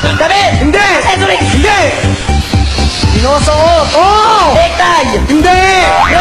Damit! Hindi! Accessories! Hindi! Sinusuot! Oo! Necktie! Hindi! Hindi!